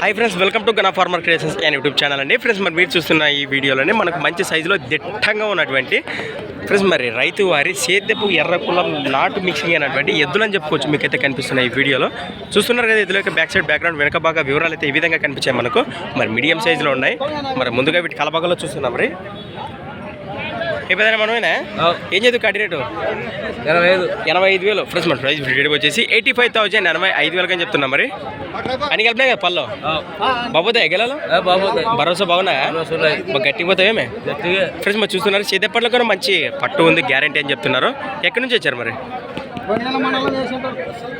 Hi friends welcome to Gana farmer creations and YouTube channel అండి. Friends మరి మీరు చూస్తున్న ఈ వీడియోలోనే మనకు మంచి సైజులో దిట్టంగా ఉన్నటువంటి ఫ్రెండ్స్ మరి రైతు వారి సేద్యపు ఎర్ర కులం నాటు మిక్సింగ్ అయినటువంటి ఎద్దులని చెప్పుకోవచ్చు మీకైతే కనిపిస్తున్నాయి ఈ వీడియోలో. చూస్తున్నారు కదా ఎద్దుల యొక్క బ్యాక్ సైడ్ బ్యాక్గ్రౌండ్ వెనక బాగా వివరాలు అయితే ఈ విధంగా కనిపించాయి మనకు. మరి మీడియం సైజులో ఉన్నాయి. మరి ముందుగా వీటి కలబాగలో చూస్తున్నాం మరి. మనమేనా? ఏం చదువు కడి రేటు? ఇరవై ఐదు. ఎనభై ఐదు వేలు. ఫ్రెండ్స్ మన ప్రైస్ రేట్ వచ్చేసి ఎయిటీ ఫైవ్ థౌసండ్ ఎనభై ఐదు వేలకని చెప్తున్నా మరి. అని కలిపినా కదా ఎగలలో బాబోతాయి భరోసా బాగున్నా బాగా గట్టిగా పోతావేమే ఫ్రెండ్స్ మరి చూస్తున్నారు చేతప్పట్లో కూడా మంచి పట్టు ఉంది గ్యారంటీ అని చెప్తున్నారు. ఎక్కడి నుంచి వచ్చారు మరి?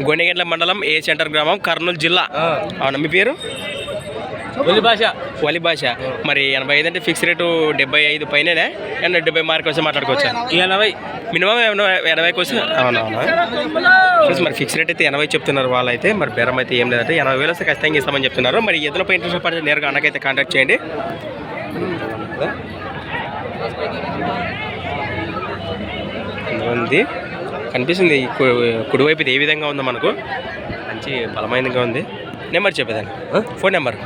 గొండెగండ్ల మండలం ఏ సెంటర్ గ్రామం? కర్నూలు జిల్లా. అవునా మీ పేరు? వలి భాష. మరి ఎనభై ఐదు అంటే ఫిక్స్ రేటు డెబ్బై ఐదు పైననే? అండ్ డెబ్బై మార్క్ వస్తే మాట్లాడుకోవచ్చు? ఎనభై. మినిమం ఎనభైకి వస్తే అవునవునా. ఫ్రెండ్స్ మరి ఫిక్స్ రేట్ అయితే ఎనభై చెప్తున్నారు వాళ్ళైతే. మరి బేరం అయితే ఏం లేదంటే ఎనభై వేలు వస్తే ఖచ్చితంగా ఇస్తామని చెప్తున్నారు. మరి ఎదులపై ఇంట్రెస్ట్ పడితే నేరుగా అన్నకైతే కాంటాక్ట్ చేయండి. ఉంది. కనిపిస్తుంది. కుడివైపు ఇది ఏ విధంగా ఉందో మనకు. మంచి బలమైనగా ఉంది. నెంబర్ చెప్పేదాన్ని ఫోన్ నెంబర్.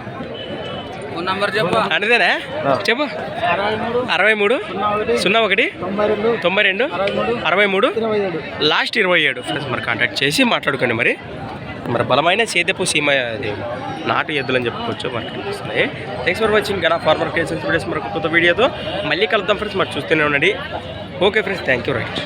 నంబర్ చెప్పు. అరవై మూడు సున్నా ఒకటి తొంభై రెండు అరవై మూడు లాస్ట్ ఇరవై ఏడు. ఫ్రెండ్స్ మరి కాంటాక్ట్ చేసి మాట్లాడుకోండి మరి. మరి బలమైన సేద్యపు సీమ అది. నాటు ఎద్దులని చెప్పుకోవచ్చు మనకి కనిపిస్తున్నాయి. Thanks for watching Gana farmer cases videos మరొక కొత్త వీడియోతో మళ్ళీ కలుద్దాం ఫ్రెండ్స్ మరి చూస్తూనే ఉండండి. Okay friends thank you right